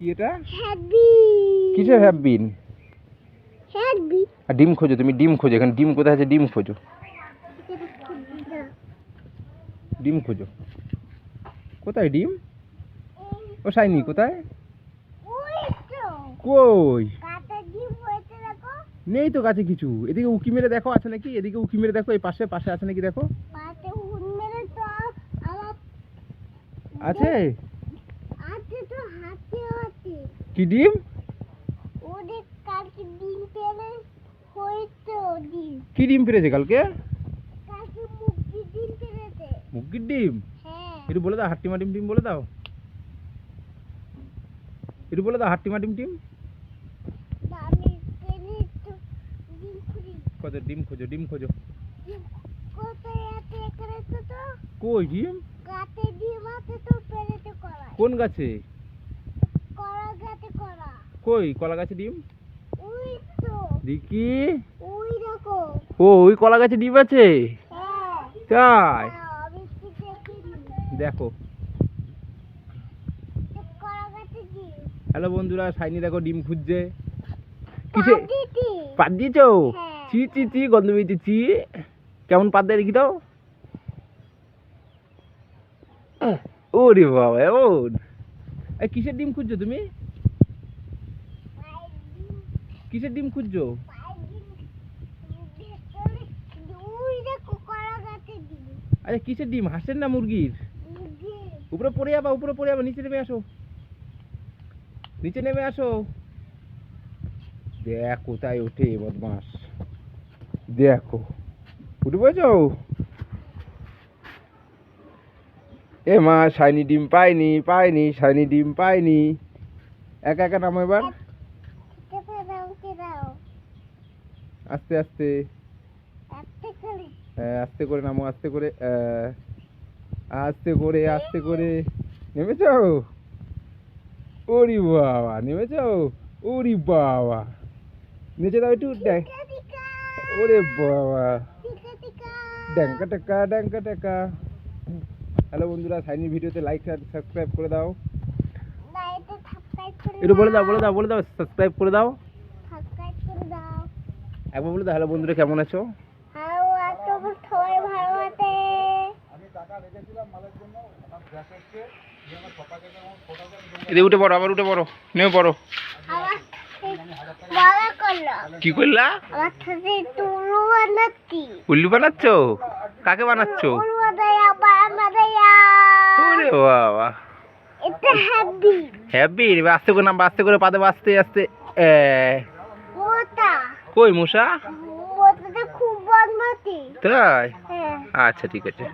কি এটা? হ্যাপি। কিসের হ্যাপবিন হ্যাপি। আর ডিম খোঁজো তুমি ডিম খোঁজো এখানে ডিম কোথায় আছে ডিম খোঁজো। ডিম খোঁজো। কোথায় ডিম? ও সাইনি কোথায়? কই? নেই তো কাছে কিছু। এদিকে উকি মেরে দেখো আছে নাকি? এদিকে উকি মেরে দেখো এই পাশে পাশে আছে নাকি দেখো? আছে? কি ডিম? ওদের কালকে ডিম পেলে ডিম। কি ডিম পেরেছে কালকে? কালকে ডিম পেরেছে। মুরগির ডিম? হ্যাঁ। একটু বলে দাও হাট্টিমা ডিম ডিম বলে দাও। একটু বলে দাও হাট্টিমা ডিম ডিম। খুঁজি। কত ডিম খোঁজো ডিম খোঁজো। কই ডিম? গাতে ডিম আছে তো পেরেছে করায় কোন গাছে? কই? কলা গাছে ডিম? দেখি ও ওই কলা গাছে ডিম আছে? হ্যাঁ। তাই? হ্যাঁ, দেখো তো হ্যালো বন্ধুরা সাইনি দেখো ডিম খুঁজছে। কিসে? পাত দিয়েছ? হ্যাঁ। চি চি চি গন্ধ পেয়েছে চি কেমন পাত দেয় দেখি দাও। ওরে বাবা এমন। কিসের ডিম খুঁজছো তুমি? কিসের ডিম খুঁজছো? আরে কিসের ডিম? হাঁসের না মুরগির? উপরে পড়ে যাবা, উপরে পড়ে যাবা, নিচে নেমে আসো। নিচে নেমে আসো। দেখ কোথায় ওঠে বদমাস। দেখো। উঠে পড়েছো? এ মা, শাইনি ডিম পাইনি পাইনি, শাইনি ডিম পাইনি। একা একা নামো এবার কেটে দাও কে দাও আস্তে আস্তে। হ্যাঁ আস্তে করে নামো আস্তে করে আস্তে করে আস্তে করে। নেমেছ? ওরি বাবা নেমেছ? ওরি বাবা। নিচে দাও একটু ওরে বাবা। ড্যাঙ্কা টাকা। ড্যাঙ্কা টাকা হ্যালো বন্ধুরা সাইনি ভিডিওতে লাইক আর সাবস্ক্রাইব করে দাও। একটু বলে দাও বলে দাও বলে দাও সাবস্ক্রাইব করে দাও। একবার বলে হ্যালো বন্ধুরা কেমন আছো? এদিকে উঠে পড়ো আবার উঠে পড়ো নেমে পড়ো। কি করলা? উল্লু বানাচ্ছ? কাকে বানাচ্ছ? ওরে বাবা। হ্যাপি। আস্তে করে নাম আস্তে করে পাতে আস্তে আসতে কই মশা? তাই? হ্যাঁ। আচ্ছা ঠিক আছে।